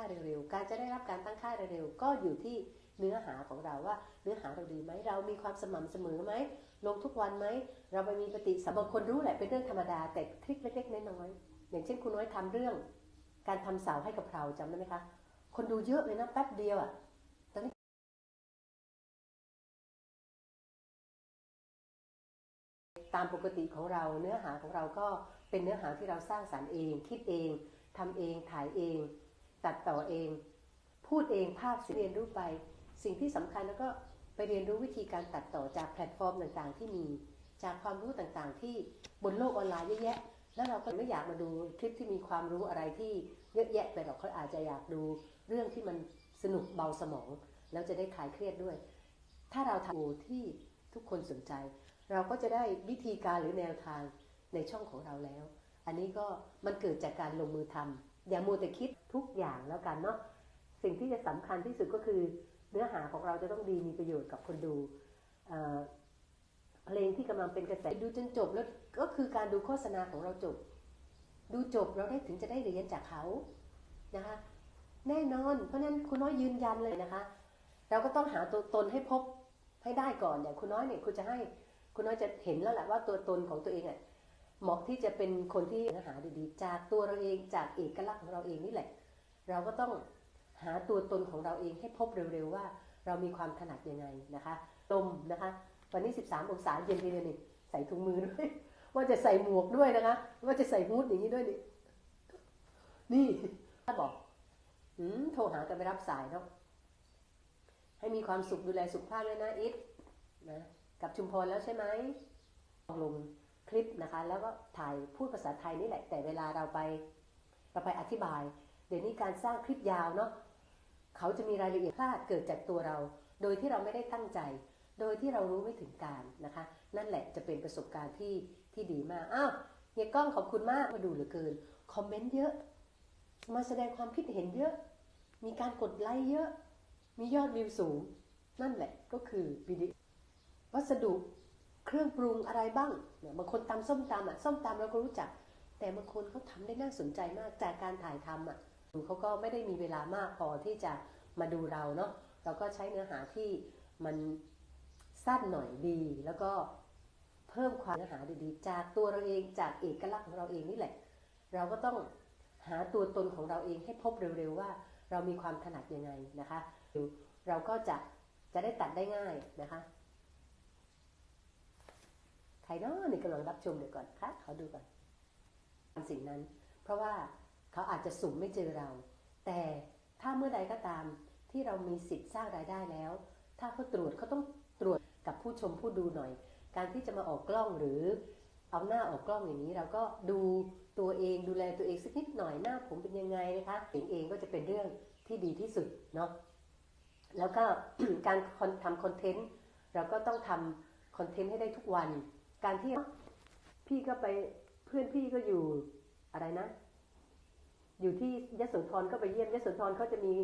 าเร็วๆ การจะได้รับการตั้งค่าเร็วๆ ก็อยู่ที่เนื้อหาของเราว่า เนื้อหาเราดีไหม เรามีความสม่ำเสมอไหม ลงทุกวันไหม เราไปมีปฏิสัมพันธ์คนรู้แหละเป็นเรื่องธรรมดา แต่ทริคเล็กๆน้อยๆอย่างเช่นคุณน้อยทำเรื่อง การทำเสาให้กับเราจำได้ไหมคะ คนดูเยอะเลยนะแป๊บเดียวอะ่ะตอนนี้ตามปกติของเราเนื้อหาของเราก็เป็นเนื้อหาที่เราสร้างสารรค์เอง คิดเองทำเองถ่ายเอง ตัดต่อเอง พูดเองภาพเสียเรียนรู้ไป สิ่งที่สำคัญแล้วก็ไปเรียนรู้วิธีการตัดต่อจากแพลตฟอร์มต่างๆ ที่มี จากความรู้ต่างๆ ที่บนโลกออนไลน์เยอะแยะ แล้วเราก็ไม่อยากมาดูคลิปที่มีความรู้อะไรที่เยอะแยะไปหรอกเขาอาจจะอยากดูเรื่องที่มันสนุกเบาสมอง แล้วจะได้คลายเครียดด้วย ถ้าเราทำที่ทุกคนสนใจ เราก็จะได้วิธีการหรือแนวทางในช่องของเราแล้ว อันนี้ก็มันเกิดจากการลงมือทำ อย่ามัวแต่คิดทุกอย่างแล้วกันเนาะสิ่งที่จะสำคัญที่สุดก็คือเนื้อหาของเราจะต้องดีมีประโยชน์กับคนดูเพลงที่กำลังเป็นกระแสดูจนจบแล้วก็คือการดูโฆษณาของเราจบ ดูจบเราได้ถึงจะได้เรียนจากเขานะคะแน่นอน เพราะนั้นคุณน้อยยืนยันเลยนะคะ เราก็ต้องหาตัวตนให้พบให้ได้ก่อนอย่างคุณน้อยเนี่ยคุณจะให้คุณน้อยจะเห็นแล้วแหละว่าตัวตนของตัวเองอะ เหมาะที่จะเป็นคนที่หาดีๆ จากตัวเราเองจากเอกลักษณ์ของเราเองนี่แหละ เราก็ต้องหาตัวตนของเราเองให้พบเร็วๆว่า เรามีความถนัดยังไงนะคะลมนะคะ วันนี้ 13 องศาเย็นทีเดียวนี่ใส่ถุงมือด้วย ว่าจะใส่หมวกด้วยนะคะ ว่าจะใส่ฮูดอย่างนี้ด้วยนี่นี่ถ้าบอกอืมโทรหากันไม่รับสายเนาะให้มีความสุขดูแลสุขภาพด้วยนะอิทนะกับชุมพรแล้วใช่ไหมลง คลิปนะคะ แล้วก็ถ่ายพูดภาษาไทยนี่แหละ แต่เวลาเราไปเราไปอธิบาย เดี๋ยวนี้การสร้างคลิปยาวเนาะเขาจะมีรายละเอียดพลาดเกิดจากตัวเรา โดยที่เราไม่ได้ตั้งใจ โดยที่เรารู้ไม่ถึงการนะคะ นั่นแหละจะเป็นประสบการณ์ที่ที่ดีมากอ้าวเฮียก้องขอบคุณมากมาดูเหลือเกินคอมเมนต์เยอะ มาแสดงความคิดเห็นเยอะ มีการกดไลค์เยอะ มียอดวิวสูง นั่นแหละก็คือวิดีวัสดุ เครื่องปรุงอะไรบ้างเนี่ยบางคนตำส้มตำอะส้มตำเราก็รู้จัก แต่บางคนเขาทาได้น่าสนใจมากจากการถ่ายทำอะเขาก็ไม่ได้มีเวลามากพอที่จะมาดูเราเนาะเราก็ใช้เนื้อหาที่มันสั้นหน่อยดี แล้วก็เพิ่มความเนื้อหาดีๆ จากตัวเราเองจากเอกลักษณ์ของเราเองนี่แหละ เราก็ต้องหาตัวตนของเราเองให้พบเร็วๆว่า เรามีความถนัดยังไงนะคะเราก็จะจะได้ตัดได้ง่ายนะคะ รเนาะนี่กำลังรับชมเดี๋ยวก่อนค่ะเขาดูก่อนทำสิ่งนั้น เพราะว่าเขาอาจจะสุ่มไม่เจอเรา แต่ถ้าเมื่อใดก็ตามที่เรามีสิทธิ์สร้างรายได้แล้ว ถ้าเขาตรวจเขาต้องตรวจกับผู้ชมผู้ดูหน่อย การที่จะมาออกกล้องหรือเอาหน้าออกกล้องอย่างนี้เราก็ดูตัวเองดูแลตัวเองสักนิดหน่อยหน้าผมเป็นยังไงนะคะเองเองก็จะเป็นเรื่องที่ดีที่สุดเนาะแล้วก็การทำคอนเทนต์เราก็ต้องทำคอนเทนต์ให้ได้ทุกวัน การที่พี่ก็ไปเพื่อนพี่ก็อยู่อะไรนะ อยู่ที่ยโสธรก็ไปเยี่ยมยโสธรเขาจะมี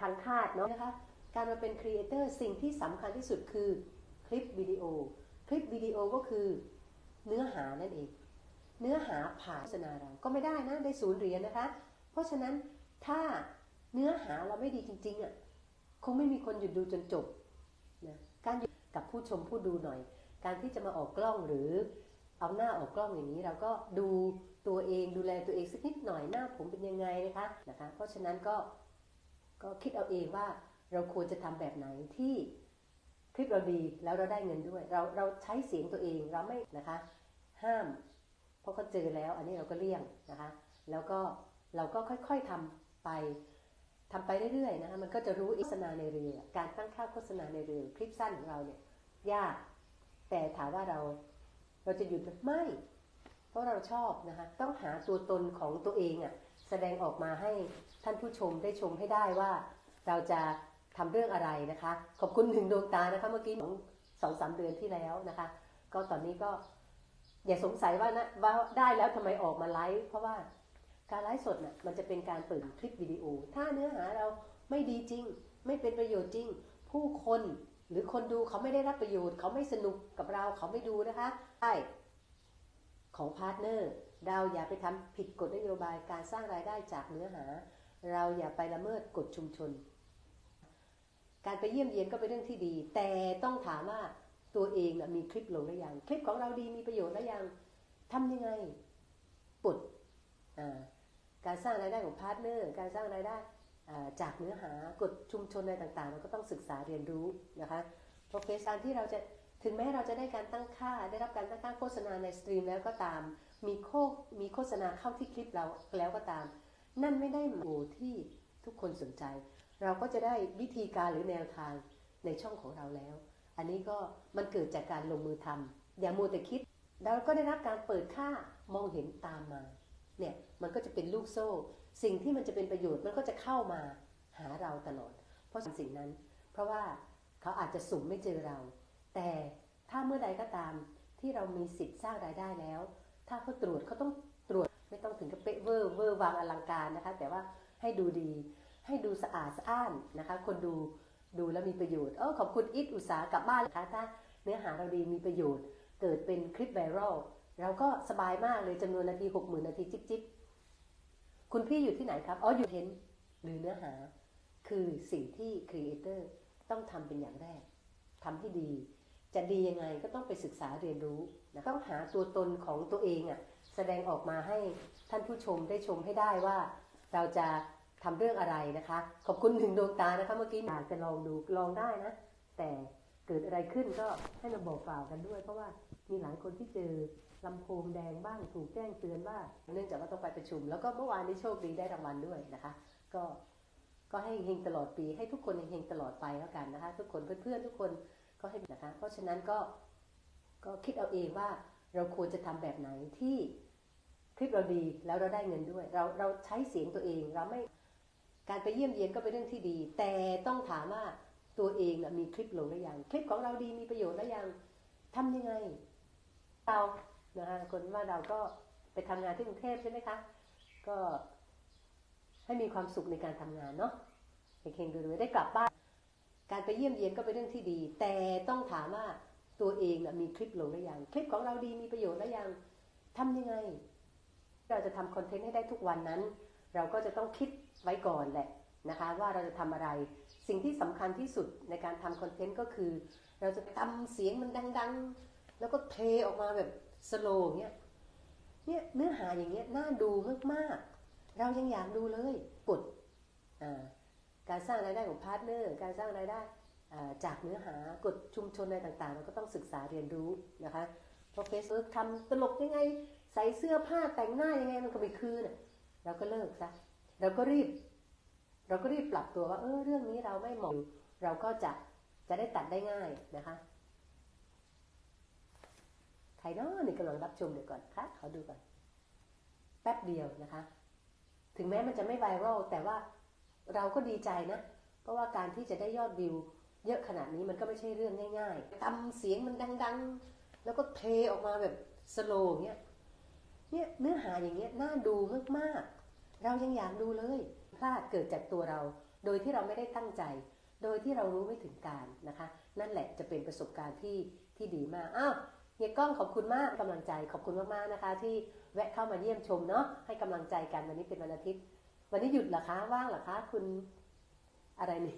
คังคาดเนาะนะคะการมาเป็นครีเอเตอร์สิ่งที่สำคัญที่สุดคือคลิปวิดีโอ คลิปวิดีโอก็คือเนื้อหานั่นเอง เนื้อหาผ่านโฆษณาเราก็ไม่ได้นะได้ศูนย์เหรียญนะคะ เพราะฉะนั้นถ้าเนื้อหาเราไม่ดีจริงๆอะคงไม่มีคนหยุดดูจนจบนะการอยู่กับผู้ชมผู้ดูหน่อย การที่จะมาออกกล้องหรือเอาหน้าออกกล้องอย่างนี้ เราก็ดูตัวเองดูแลตัวเองสักนิดหน่อยหน้าผมเป็นยังไงนะคะนะคะ เพราะฉะนั้นก็ก็คิดเอาเองว่าเราควรจะทำแบบไหนที่คลิปเราดีแล้วเราได้เงินด้วย เราเราใช้เสียงตัวเองเราไม่นะคะ ห้าม เพราะเขาเจอแล้วอันนี้เราก็เลี่ยงนะคะ แล้วก็เราก็ค่อยๆทำไปทำไปเรื่อยๆนะคะมันก็จะรู้โฆษณาในเรือ การตั้งค่าโฆษณาในเรือคลิปสั้นของเราเนี่ยยาก แต่ถามว่าเราเราจะหยุดไม่ เพราะเราชอบนะคะต้องหาตัวตนของตัวเองอะ่ะแสดงออกมาให้ท่านผู้ชมได้ชมให้ได้ว่า เราจะทำเรื่องอะไรนะคะ ขอบคุณหนึ่งดวงตานะคะเมื่อกี้สองสามเดือนที่แล้วนะคะ ก็ตอนนี้ก็อย่าสงสัยว่านะว่าได้แล้วทำไมออกมาไลฟ์เพราะว่าการไลฟ์สดน่ะมันจะเป็นการเปิดคลิปวิดีโอ ถ้าเนื้อหาเราไม่ดีจริง ไม่เป็นประโยชน์จริง ผู้คน หรือคนดูเขาไม่ได้รับประโยชน์ เขาไม่สนุกกับเราเขาไม่ดูนะคะใช่ของพาร์ทเนอร์เราอย่าไปทำผิดกฎนโยบายการสร้างรายได้จากเนื้อหา เราอย่าไปละเมิดกฎชุมชน การไปเยี่ยมเยียนก็เป็นเรื่องที่ดี แต่ต้องถามว่าตัวเองนะมีคลิปลงหรือยัง คลิปของเราดีมีประโยชน์หรือยังทำยังไงกดการสร้างรายได้ของพาร์ทเนอร์ การสร้างรายได้ จากเนื้อหากฎชุมชนอะไรต่างๆ เราก็ต้องศึกษาเรียนรู้นะคะโปรเฟสชันที่เราจะถึงแม้เราจะได้การตั้งค่า ได้รับการตั้งค่าโฆษณาในสตรีมแล้วก็ตาม มีโคมีโฆษณาเข้าที่คลิปเราแล้วก็ตาม นั่นไม่ได้หมู่ที่ทุกคนสนใจ เราก็จะได้วิธีการหรือแนวทางในช่องของเราแล้ว อันนี้ก็มันเกิดจากการลงมือทำอย่ามัวแต่คิด เราก็ได้รับการเปิดค่ามองเห็นตามมา เนี่ยมันก็จะเป็นลูกโซ่ สิ่งที่มันจะเป็นประโยชน์มันก็จะเข้ามาหาเราตลอด เพราะสิ่งนั้น เพราะว่าเขาอาจจะสุ่มไม่เจอเรา แต่ถ้าเมื่อใดก็ตามที่เรามีสิทธิ์สร้างรายได้แล้ว ถ้าเขาตรวจเขาต้องตรวจไม่ต้องถึงกับเป๊ะเวอร์เวอร์วางอลังการนะคะ แต่ว่าให้ดูดี ให้ดูสะอาดสะอ้านนะคะ คนดูดูแล้วมีประโยชน์เออขอบคุณอิทอุตสาหกลับบ้านนะคะถ้าเนื้อหาเราดีมีประโยชน์ เกิดเป็นคลิปไวรัล เราก็สบายมากเลยจำนวนนาทีหกหมื่นนาทีจิ๊บจิ๊บคุณพี่อยู่ที่ไหนครับ อ๋อ อยู่เห็นหรือเนื้อหา คือสิ่งที่ครีเอเตอร์ต้องทำเป็นอย่างแรกทำให้ดี จะดียังไงก็ต้องไปศึกษาเรียนรู้นะต้องหาตัวตนของตัวเองอะ่ะแสดงออกมาให้ท่านผู้ชมได้ชมให้ได้ว่า เราจะทำเรื่องอะไรนะคะ ขอบคุณถึงดวงตานะคะเมื่อกี้อยากจะลองดูลองได้นะ แต่ เกิดอะไรขึ้นก็ให้มาบอกกล่าวกันด้วย เพราะว่ามีหลายคนที่เจอลำโพงแดงบ้างถูกแจ้งเตือนว่า เนื่องจากว่าต้องไปประชุม แล้วก็เมื่อวานนี้โชคดีได้รางวัลด้วยนะคะ ก็ก็ให้เฮงตลอดปี ให้ทุกคนเฮงตลอดไปแล้วกันนะคะ ทุกคนเพื่อนๆทุกคนก็ให้นะคะ เพราะฉะนั้นก็ก็คิดเอาเองว่าเราควรจะทำแบบไหนที่คลิปเราดีแล้วเราได้เงินด้วย เราเราใช้เสียงตัวเองเราไม่การไปเยี่ยมเยียนก็เป็นเรื่องที่ดี แต่ต้องถามว่า ตัวเองมีคลิปลงหรือยัง คลิปของเราดีมีประโยชน์หรือยังทำยังไง เรานะคะคนว่าเราก็ไปทำงานที่กรุงเทพใช่ไหมคะ ก็ให้มีความสุขในการทำงานเนาะเฮงๆดูๆได้กลับบ้าน การไปเยี่ยมเยียนก็เป็นเรื่องที่ดี แต่ต้องถามว่าตัวเองมีคลิปลงหรือยัง คลิปของเราดีมีประโยชน์หรือยังทำยังไง เราจะทำคอนเทนต์ให้ได้ทุกวันนั้น เราก็จะต้องคิดไว้ก่อนแหละนะคะ ว่าเราจะทำอะไร สิ่งที่สำคัญที่สุดในการทำคอนเทนต์ก็คือ เราจะทำเสียงมันดัง ๆ แล้วก็เทออกมาแบบสโลเงี้ยเนี่ยเนื้อหาอย่างเงี้ยน่าดูมากๆ เรายังอยากดูเลยกดการสร้างรายได้ของพาร์ทเนอร์การสร้างรายได้จากเนื้อหากฎชุมชนอะไรต่างๆ เราก็ต้องศึกษาเรียนรู้นะคะพอเฟซบุ๊กทำตลกยังไง ใส่เสื้อผ้าแต่งหน้ายังไงมันก็ไม่คืนเราก็เลิกซะเราก็รีบ เราก็รีบปรับตัวว่าเออเรื่องนี้เราไม่เหมาะเราก็จะจะได้ตัดได้ง่ายนะคะใครเนาะนี่กำลังรับชมเดี๋ยวก่อนค่ะเขาดูก่อน แป๊บเดียวนะคะ ถึงแม้มันจะไม่ไวรัลแต่ว่าเราก็ดีใจนะ เพราะว่าการที่จะได้ยอดวิว เยอะขนาดนี้มันก็ไม่ใช่เรื่องง่ายๆตำเสียงมันดัง ๆ แล้วก็เทออกมาแบบสโลเงี้ยเนี่ยเนื้อหาอย่างเงี้ยน่าดูมากๆ เรายังอยากดูเลย พลาดเกิดจากตัวเรา โดยที่เราไม่ได้ตั้งใจ โดยที่เรารู้ไม่ถึงการนะคะ นั่นแหละจะเป็นประสบการณ์ที่ที่ดีมากอ้าวเฮียก้องขอบคุณมากกำลังใจขอบคุณมากๆนะคะ ที่แวะเข้ามาเยี่ยมชมเนาะให้กำลังใจกันวันนี้เป็นวันอาทิตย์ วันนี้หยุดเหรอคะว่างเหรอคะคุณอะไรนี่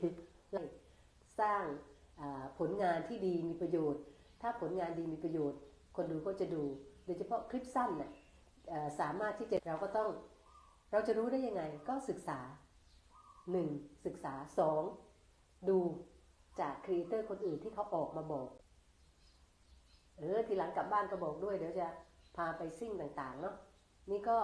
สร้างผลงานที่ดีมีประโยชน์ ถ้าผลงานดีมีประโยชน์ คนดูก็จะดู โดยเฉพาะคลิปสั้นน่ะสามารถที่จะเราก็ต้อง เราจะรู้ได้ยังไงก็ศึกษา 1. ศึกษา 2. ดูจากครีเอเตอร์คนอื่นที่เขาออกมาบอก เออทีหลังกลับบ้านก็บอกด้วย เดี๋ยวจะพาไปซิ่งต่างๆเนาะนี่ก็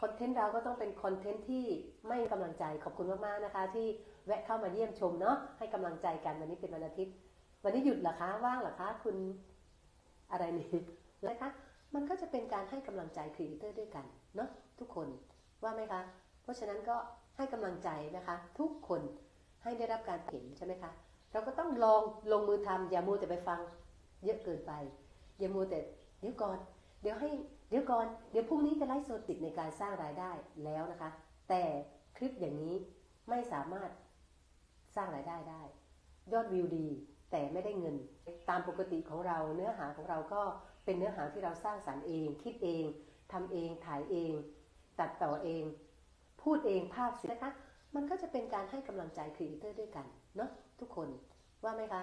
คอนเทนต์เราก็ต้องเป็นคอนเทนต์ที่ไม่กำลังใจขอบคุณมากๆนะคะ ที่แวะเข้ามาเยี่ยมชมเนาะให้กำลังใจกันวันนี้เป็นวันอาทิตย์ วันนี้หยุดเหรอคะว่างเหรอคะคุณอะไรนี่นะคะมันก็จะเป็นการให้กำลังใจครีเอเตอร์ด้วยกันเนาะทุกคนว่าไหมคะ เพราะฉะนั้นก็ ให้กำลังใจนะคะ ทุกคนให้ได้รับการเห็นใช่ไหมคะ เราก็ต้องลองลงมือทำอย่ามัวแต่ไปฟัง เยอะเกินไป อย่ามัวแต่เดี๋ยวก่อน เดี๋ยวให้เดี๋ยวก่อน เดี๋ยวพรุ่งนี้จะไลฟ์สดติดในการสร้างรายได้แล้วนะคะ แต่คลิปอย่างนี้ไม่สามารถสร้างรายได้ได้ ยอดวิวดี แต่ไม่ได้เงิน ตามปกติของเราเนื้อหาของเราก็เป็นเนื้อหาที่เราสร้างสารรค์เอง คิดเองทำเองถ่ายเอง ตัดต่อเอง พูดเองภาพเสียนะคะ มันก็จะเป็นการให้กำลังใจครีเอเตอร์ด้วยกันเนาะทุกคนว่าไหมคะ